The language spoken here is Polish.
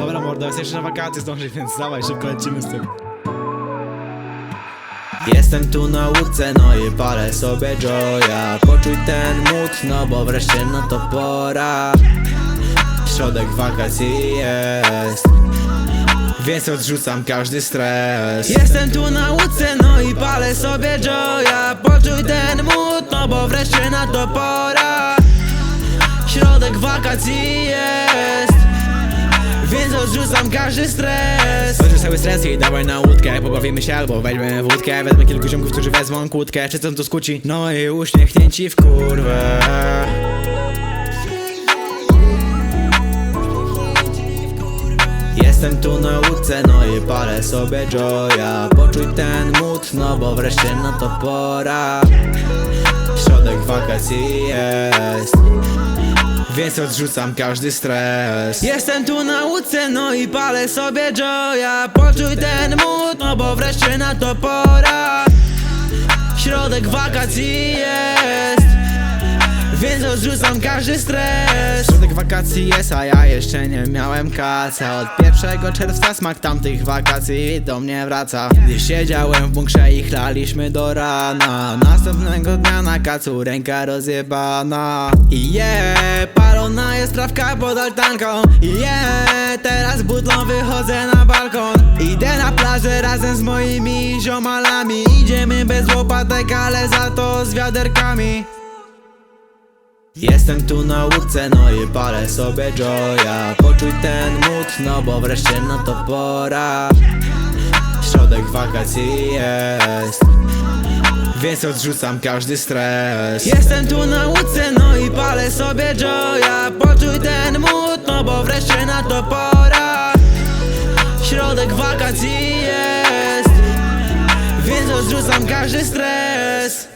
Dobra mordo, jest jeszcze na wakacje zdążyć, więc dawaj, szybko lecimy z tym. Jestem tu na łódce, no i palę sobie joya. Poczuj ten mód, no bo wreszcie na to pora. Środek wakacji jest Więc odrzucam każdy stres. Jestem tu na łódce, no i palę sobie joya. Poczuj ten mód, no bo wreszcie na to pora. Środek wakacji jest więc odrzucam każdy stres. Odrzuć cały stres i dawaj na łódkę. Pobawimy się albo weźmiemy wódkę. Wezmę kilku ziomków, którzy wezmą kłódkę. Czy tu skuci? No i uśmiechnięci w kurwę. Jestem tu na łódce, no i palę sobie joya. Poczuj ten mód, no bo wreszcie na to pora. Środek wakacji jest więc odrzucam każdy stres. Jestem tu na łódce, no i palę sobie joya. Poczuj ten mód, no bo wreszcie na to pora. Środek wakacji jest więc odrzucam każdy stres. Środek wakacji jest, a ja jeszcze nie miałem kasa Od 1 czerwca smak tamtych wakacji do mnie wraca. Gdy siedziałem w bunkrze i chlaliśmy do rana Następnego dnia na kacu ręka rozjebana. I je, trawka pod altanką je, teraz butlą wychodzę na balkon. Idę na plażę razem z moimi ziomalami. Idziemy bez łopatek, ale za to z wiaderkami. Jestem tu na łódce, no i palę sobie joya. Poczuj ten mód, no bo wreszcie na to pora. Środek wakacji jest więc odrzucam każdy stres. Jestem tu na łódce, no i palę sobie joya racji jest. Więc odrzucam każdy stres.